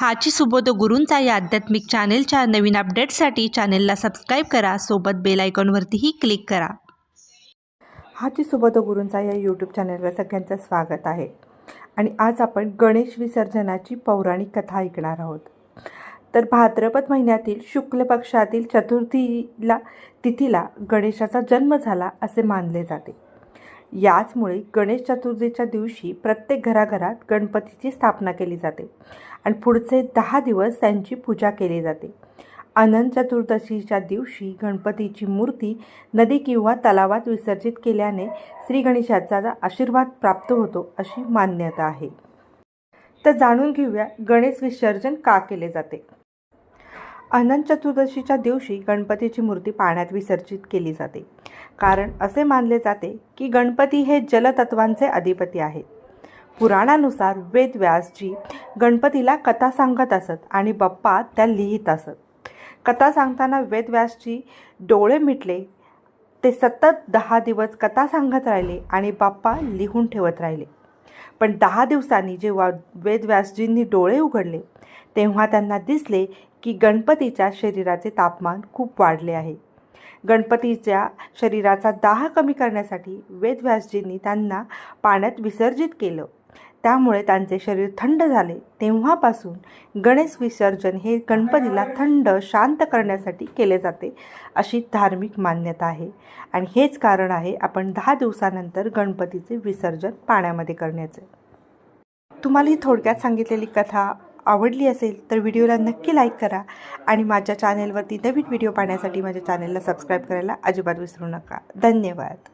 हाची सुबोध गुरूंचा या आध्यात्मिक चॅनेलच्या नवीन अपडेट्ससाठी चॅनेलला सबस्क्राईब करा सोबत बेल आयकॉनवरतीही क्लिक करा. हाची सुबोध गुरूंचा या यूट्यूब चॅनलवर सगळ्यांचं स्वागत आहे. आणि आज आपण गणेश विसर्जनाची पौराणिक कथा ऐकणार आहोत. तर भाद्रपद महिन्यातील शुक्ल पक्षातील चतुर्थीला तिथीला गणेशाचा जन्म झाला असे मानले जाते. याचमुळे गणेश चतुर्थीच्या दिवशी प्रत्येक घराघरात गणपतीची स्थापना केली जाते आणि पुढचे दहा दिवस त्यांची पूजा केली जाते. अनंत चतुर्दशीच्या दिवशी गणपतीची मूर्ती नदी किंवा तलावात विसर्जित केल्याने श्री गणेशाचा आशीर्वाद प्राप्त होतो अशी मान्यता आहे. तर जाणून घेऊया गणेश विसर्जन का केले जाते? अनंत चतुर्दशीच्या दिवशी गणपतीची मूर्ती पाण्यात विसर्जित केली जाते. कारण असे मानले जाते की गणपती हे जलतत्वांचे अधिपती आहेत. पुराणानुसार वेदव्यासजी गणपतीला कथा सांगत असत आणि बाप्पा त्या लिहित असत. कथा सांगताना वेदव्यासजी डोळे मिटले. ते सतत दहा दिवस कथा सांगत राहिले आणि बाप्पा लिहून ठेवत राहिले. पण दहा दिवसांनी जेव्हा वेदव्यासजींनी डोळे उघडले तेव्हा त्यांना दिसले की गणपतीच्या शरीराचे तापमान खूप वाढले आहे. गणपतीच्या शरीराचा दाह कमी करण्यासाठी वेदव्यासजींनी त्यांना पाण्यात विसर्जित केलं. त्यामुळे त्यांचे शरीर थंड झाले. तेव्हापासून गणेश विसर्जन हे गणपतीला थंड शांत करण्यासाठी केले जाते अशी धार्मिक मान्यता आहे. आणि हेच कारण आहे आपण दहा दिवसानंतर गणपतीचे विसर्जन पाण्यामध्ये करण्याचे. तुम्हाला ही थोडक्यात सांगितलेली कथा आवडली असेल तर व्हिडिओला नक्की लाईक करा आणि माझ्या चॅनेलवरती नवीन व्हिडिओ पाहण्यासाठी माझ्या चॅनेलला सबस्क्राईब करायला अजिबात विसरू नका. धन्यवाद.